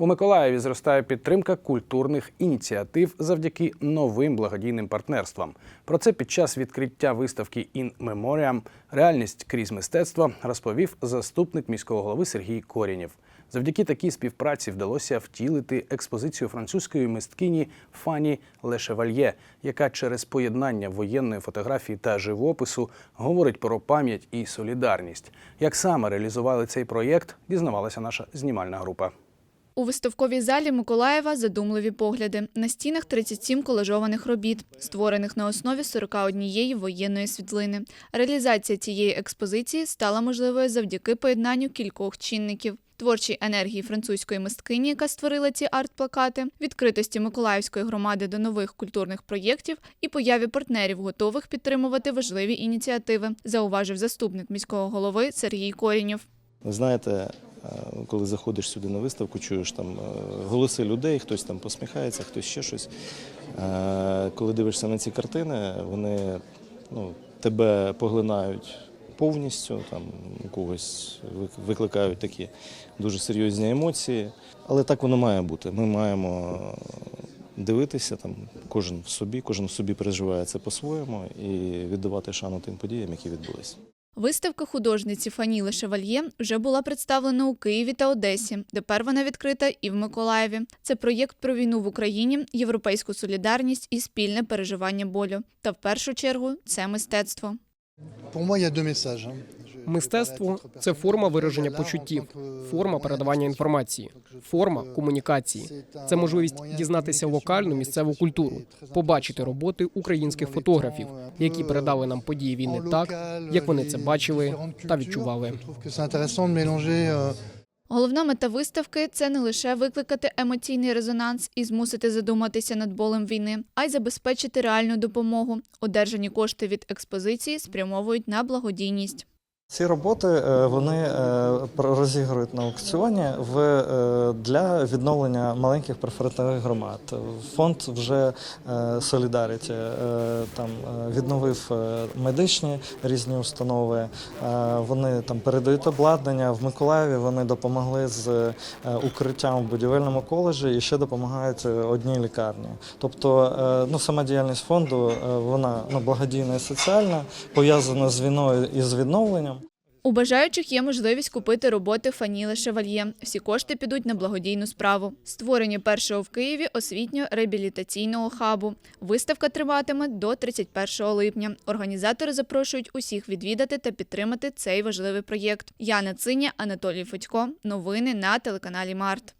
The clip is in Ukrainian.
У Миколаєві зростає підтримка культурних ініціатив завдяки новим благодійним партнерствам. Про це під час відкриття виставки «In Memoriam. Реальність крізь мистецтво розповів заступник міського голови Сергій Корінєв. Завдяки такій співпраці вдалося втілити експозицію французької мисткині Фані Лешевальє, яка через поєднання воєнної фотографії та живопису говорить про пам'ять і солідарність. Як саме реалізували цей проєкт, дізнавалася наша знімальна група. У виставковій залі Миколаєва задумливі погляди. На стінах 37 колажованих робіт, створених на основі 41 воєнної світлини. Реалізація цієї експозиції стала можливою завдяки поєднанню кількох чинників. Творчій енергії французької мисткині, яка створила ці арт-плакати, відкритості Миколаївської громади до нових культурних проєктів і появі партнерів, готових підтримувати важливі ініціативи, зауважив заступник міського голови Сергій Корінєв. Ви знаєте, коли заходиш сюди на виставку, чуєш там е, голоси людей, хтось там посміхається, хтось ще щось. Е, Коли дивишся на ці картини, вони ну, тебе поглинають повністю, там когось викликають такі дуже серйозні емоції. Але так воно має бути. Ми маємо дивитися там, кожен в собі, кожен в собі переживає це по-своєму і віддавати шану тим подіям, які відбулися. Виставка художниці Фаніли Шевальє вже була представлена у Києві та Одесі. Тепер вона відкрита і в Миколаєві. Це проєкт про війну в Україні, європейську солідарність і спільне переживання болю. Та в першу чергу це мистецтво. Pour moi, il y. Мистецтво це форма вираження почуттів, форма передавання інформації, форма комунікації. Це можливість дізнатися локальну місцеву культуру, побачити роботи українських фотографів, які передали нам події війни так, як вони це бачили та відчували. Головна мета виставки це не лише викликати емоційний резонанс і змусити задуматися над болем війни, а й забезпечити реальну допомогу. Одержані кошти від експозиції спрямовують на благодійність. Ці роботи е, вони е, розігрують на аукціоні в е, для відновлення маленьких прифронтових громад. Фонд вже Солідаріті там відновив медичні різні установи. Вони там передають обладнання в Миколаєві. Вони допомогли з укриттям в будівельному коледжі і ще допомагають одній лікарні. Тобто, ну сама діяльність фонду вона ну, благодійна і соціальна, пов'язана з війною і з відновленням. У бажаючих є можливість купити роботи Фаніли Шевальє. Всі кошти підуть на благодійну справу. Створення першого в Києві освітньо-реабілітаційного хабу. Виставка триватиме до 31 липня. Організатори запрошують усіх відвідати та підтримати цей важливий проєкт. Яна Циня, Анатолій Федько. Новини на телеканалі Март.